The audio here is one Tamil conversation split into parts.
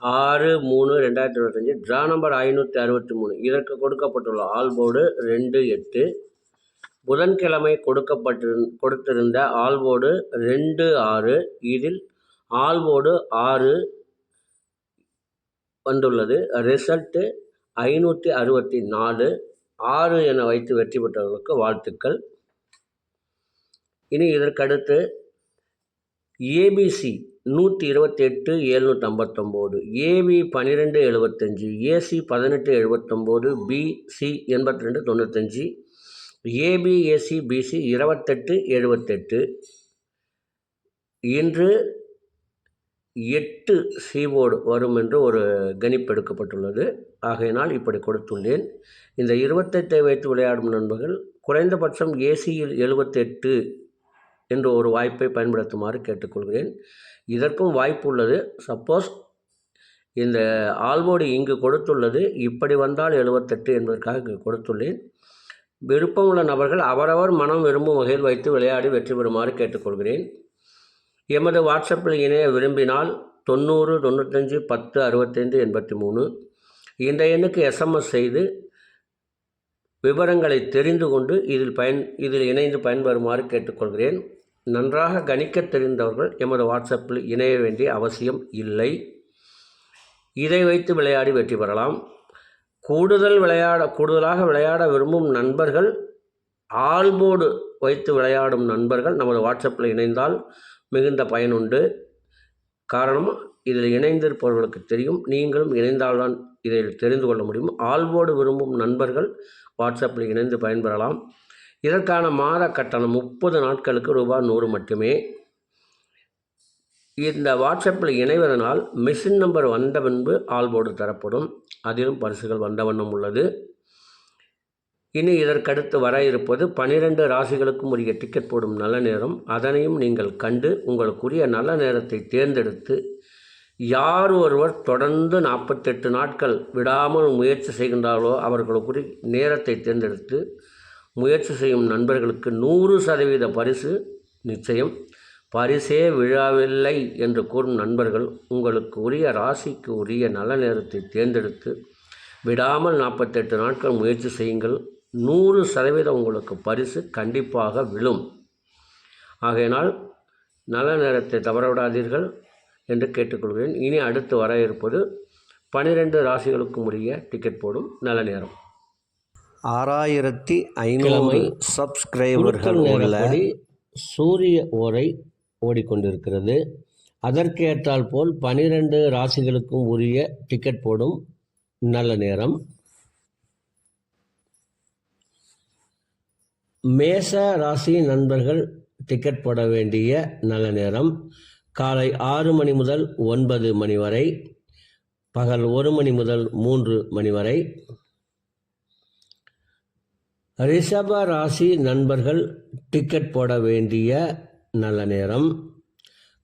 ஆறு மூணு ரெண்டாயிரத்தி இருபத்தஞ்சி. ட்ரா நம்பர் ஐநூற்றி அறுபத்தி மூணு. இதற்கு கொடுக்கப்பட்டுள்ள ஆல் போர்டு ரெண்டு எட்டு. புதன்கிழமை கொடுக்கப்பட்டிரு கொடுத்திருந்த ஆல் போர்டு ரெண்டு ஆறு. இதில் ஆல் போர்டு ஆறு வந்துள்ளது. ரிசல்ட்டு ஐநூற்றி அறுபத்தி நாலு. ஆறு என வைத்து வெற்றி பெற்றவர்களுக்கு வாழ்த்துக்கள். இனி இதற்கடுத்து ஏபிசி நூற்றி இருபத்தெட்டு எழுநூற்றி ஐம்பத்தொம்போது ஏபி பன்னிரெண்டு எழுபத்தஞ்சி ஏசி பதினெட்டு எழுபத்தொம்போது பிசி எண்பத்தி ரெண்டு தொண்ணூத்தஞ்சு ஏபி ஏசி பிசி இருபத்தெட்டு எழுபத்தெட்டு இன்று எட்டு சீபோர்டு வரும் என்று ஒரு கணிப்பு எடுக்கப்பட்டுள்ளது. ஆகையினால் இப்படி கொடுத்துள்ளேன். இந்த இருபத்தெட்டை வைத்து விளையாடும் நண்பர்கள் குறைந்தபட்சம் ஏசியில் எழுபத்தெட்டு என்ற ஒரு வாய்ப்பை பயன்படுத்துமாறு கேட்டுக்கொள்கிறேன். இதற்கும் வாய்ப்பு உள்ளது. சப்போஸ் இந்த ஆல்போர்டு இங்கு கொடுத்துள்ளது. இப்படி வந்தால் எழுபத்தெட்டு என்பதற்காக இங்கு கொடுத்துள்ளேன். விருப்பமுள்ள நபர்கள் அவரவர் மனம் விரும்பும் வகையில் வைத்து விளையாடி வெற்றி பெறுமாறு கேட்டுக்கொள்கிறேன். எமது வாட்ஸ்அப்பில் இணைய விரும்பினால் தொண்ணூறு தொண்ணூத்தஞ்சு பத்து அறுபத்தைந்து எண்பத்தி மூணு இந்த எண்ணுக்கு எஸ்எம்எஸ் செய்து விவரங்களை தெரிந்து கொண்டு இதில் பயன் இதில் இணைந்து பயன்பெறுமாறு கேட்டுக்கொள்கிறேன். நன்றாக கணிக்க தெரிந்தவர்கள் எமது வாட்ஸ்அப்பில் இணைய வேண்டிய அவசியம் இல்லை. இதை வைத்து விளையாடி வெற்றி பெறலாம். கூடுதல் விளையாட கூடுதலாக விளையாட விரும்பும் நண்பர்கள் ஆல்போர்டு வைத்து விளையாடும் நண்பர்கள் நமது வாட்ஸ்அப்பில் இணைந்தால் மிகுந்த பயனுண்டு காரணம் இதில் இணைந்திருப்பவர்களுக்கு தெரியும். நீங்களும் இணைந்தால்தான் இதில் தெரிந்து கொள்ள முடியும். ஆல்போர்டு விரும்பும் நண்பர்கள் வாட்ஸ்அப்பில் இணைந்து பயன்பெறலாம். இதற்கான மாத கட்டணம் முப்பது நாட்களுக்கு ரூபாய் நூறு மட்டுமே. இந்த வாட்ஸ்அப்பில் இணைவதனால் மிஷின் நம்பர் வந்த பின்பு ஆல்போர்டு தரப்படும். அதிலும் பரிசுகள் வந்த வண்ணம் உள்ளது. இனி இதற்கடுத்து வர இருப்பது பனிரெண்டு ராசிகளுக்கும் உரிய டிக்கெட் போடும் நல்ல நேரம். அதனையும் நீங்கள் கண்டு உங்களுக்குரிய நல்ல நேரத்தை தேர்ந்தெடுத்து யார் ஒருவர் தொடர்ந்து நாற்பத்தெட்டு நாட்கள் விடாமல் முயற்சி செய்கின்றார்களோ அவர்களுக்குரிய நேரத்தை தேர்ந்தெடுத்து முயற்சி செய்யும் நண்பர்களுக்கு நூறு சதவீத பரிசு நிச்சயம். பரிசே விழாவில்லை என்று கூறும் நண்பர்கள் உங்களுக்கு உரிய ராசிக்கு உரிய நல்ல நேரத்தை தேர்ந்தெடுத்து விடாமல் நாற்பத்தெட்டு நாட்கள் முயற்சி செய்யுங்கள். நூறு சதவீதம் உங்களுக்கு பரிசு கண்டிப்பாக விழும். ஆகையினால் நல்ல நேரத்தை தவறவிடாதீர்கள் என்று கேட்டுக்கொள்கிறேன். இனி அடுத்து வர இருப்பது பனிரெண்டு ராசிகளுக்கும் உரிய டிக்கெட் போடும் நல்ல நேரம். ஆறாயிரத்தி ஐநூறு சப்ஸ்கிரைபர்கள் உள்ள சூரிய ஓரை ஓடிக்கொண்டிருக்கிறது. அதற்கேற்றால் போல் பனிரெண்டு ராசிகளுக்கும் உரிய டிக்கெட் போடும் நல்ல நேரம். மேச ராசி நண்பர்கள் டிக்கெட் போட வேண்டிய நல்ல நேரம். காலை ஆறு மணி முதல் ஒன்பது மணி வரை பகல் ஒரு மணி முதல் மூன்று மணி வரை ரிஷப ராசி நண்பர்கள் டிக்கெட் போட வேண்டிய நல்ல நேரம்.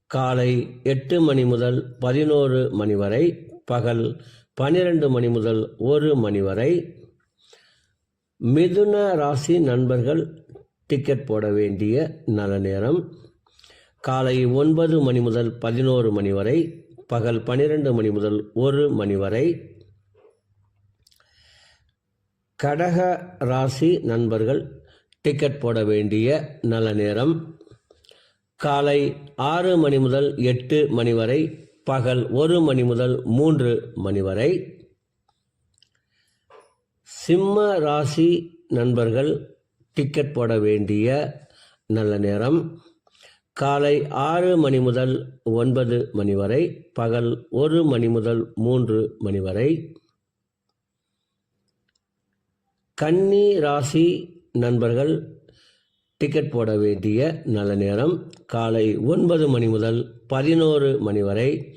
காலை எட்டு மணி முதல் பதினோரு மணி வரை பகல் பன்னிரண்டு மணி முதல் ஒரு மணி வரை. மிதுன ராசி நண்பர்கள் டிக்கெட் போட வேண்டிய நல்ல நேரம். காலை ஒன்பது மணி முதல் பதினோரு மணி வரை பகல் பன்னிரெண்டு மணி முதல் ஒரு மணி வரை. கடக ராசி நண்பர்கள் டிக்கெட் போட வேண்டிய நல்ல நேரம். காலை ஆறு மணி முதல் எட்டு மணி வரை பகல் ஒரு மணி முதல் மூன்று மணி வரை. சிம்ம ராசி நண்பர்கள் டிக்கெட் போட வேண்டிய நல்ல நேரம். காலை ஆறு மணி முதல் ஒன்பது மணி வரை பகல் ஒரு மணி முதல் மூன்று மணி வரை. கன்னி ராசி நண்பர்கள் டிக்கெட் போட வேண்டிய நல்ல நேரம். காலை ஒன்பது மணி முதல் பதினோரு மணி வரை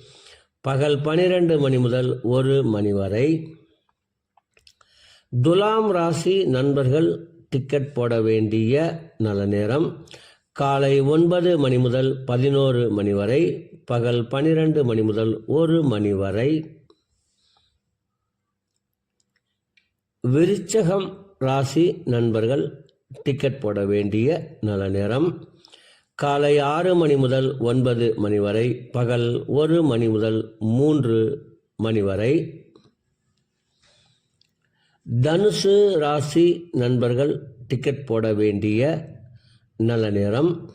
பகல் பனிரெண்டு மணி முதல் ஒரு மணி வரை. துலாம் ராசி நண்பர்கள் டிக்கெட் போட வேண்டிய நல்ல நேரம். காலை ஒன்பது மணி முதல் பதினோரு மணி வரை பகல் பனிரெண்டு மணி முதல் ஒரு மணி வரை. விருச்சகம் ராசி நண்பர்கள் டிக்கெட் போட வேண்டிய நல்ல நேரம். காலை ஆறு மணி முதல் ஒன்பது மணி வரை பகல் ஒரு மணி முதல் மூன்று மணி வரை. தனுசு ராசி நண்பர்கள் டிக்கெட் போட வேண்டிய நல்ல நேரம்.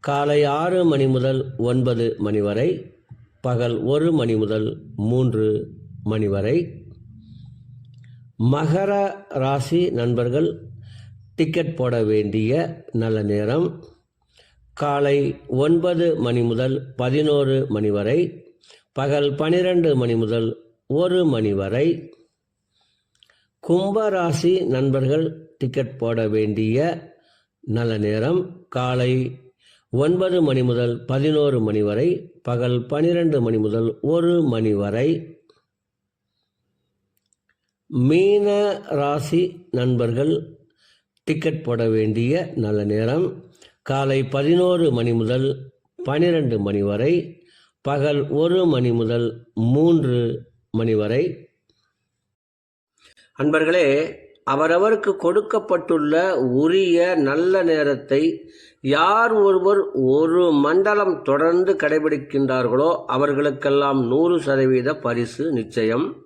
காலை ஆறு மணி முதல் ஒன்பது மணி வரை பகல் ஒரு மணி முதல் மூன்று மணி வரை. மகர ராசி நண்பர்கள் டிக்கெட் போட வேண்டிய நல்ல நேரம். காலை ஒன்பது மணி முதல் பதினோரு மணி வரை பகல் பனிரெண்டு மணி முதல் ஒரு மணி வரை. கும்பராசி நண்பர்கள் டிக்கெட் போட வேண்டிய நல்ல நேரம். காலை ஒன்பது மணி முதல் பதினோரு மணி வரை பகல் பனிரெண்டு மணி முதல் ஒரு மணி வரை. மீன ராசி நண்பர்கள் டிக்கெட் போட வேண்டிய நல்ல நேரம். காலை பதினோரு மணி முதல் பனிரெண்டு மணி வரை பகல் ஒரு மணி முதல் மூன்று மணி வரை. அன்பர்களே அவரவருக்கு கொடுக்கப்பட்டுள்ள உரிய நல்ல நேரத்தை யார் ஒருவர் ஒரு மண்டலம் தொடர்ந்து கடைபிடிக்கின்றார்களோ அவர்களுக்கெல்லாம் நூறு சதவீத பரிசு நிச்சயம்.